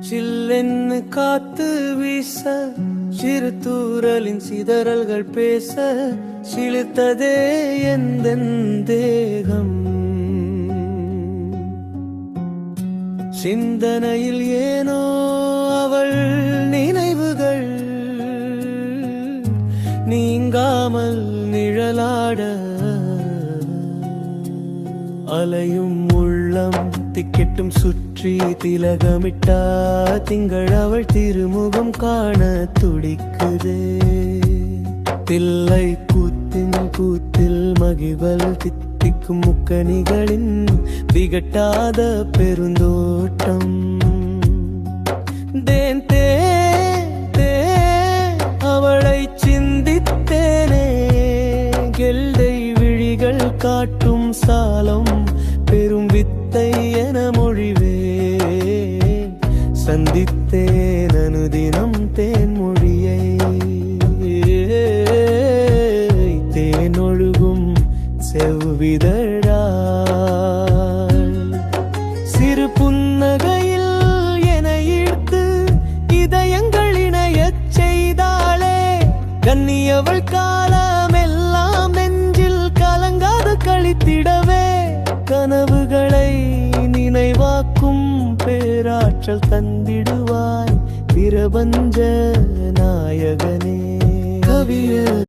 சில்லென்னு காத்து வீச சிறு தூரலின் சிதறல்கள் பேச சிலுத்ததே எந்த தேகம். சிந்தனையில் ஏனோ அவள் நினைவுகள் நீங்காமல் நிழலாட அலையும் முழு உள்ளம் திக்கெட்டும் சுற்றி திலகமிட்டா திங்கள் அவள் திருமுகம் காண துடிக்குதே. தில்லை கூத்தின் கூத்தில் மகிவல் தித்திக்கும் முக்கணிகளின் விகட்டாத பெருந்தோட்டம். தேன் தே தே அவளை சிந்தித்தேனே. கெல்டை விழிகள் காட்டும் சாலம் சந்தித்தேன் அனுதினம் தேன்மொழியை தேனொழுகும் செவ்விதழா. சிறு புன்னகையில் என ஈர்த்து இதயங்கள் இணையச் செய்தாளே கண்ணியவள் காலமெல்லாம் நெஞ்சில் கலங்காது கழித்திடவே கனவுகளை நினைவாக்கும் பேராற்றல் தந்திடுவாய். பிரபஞ்ச நாயகனே. கவிய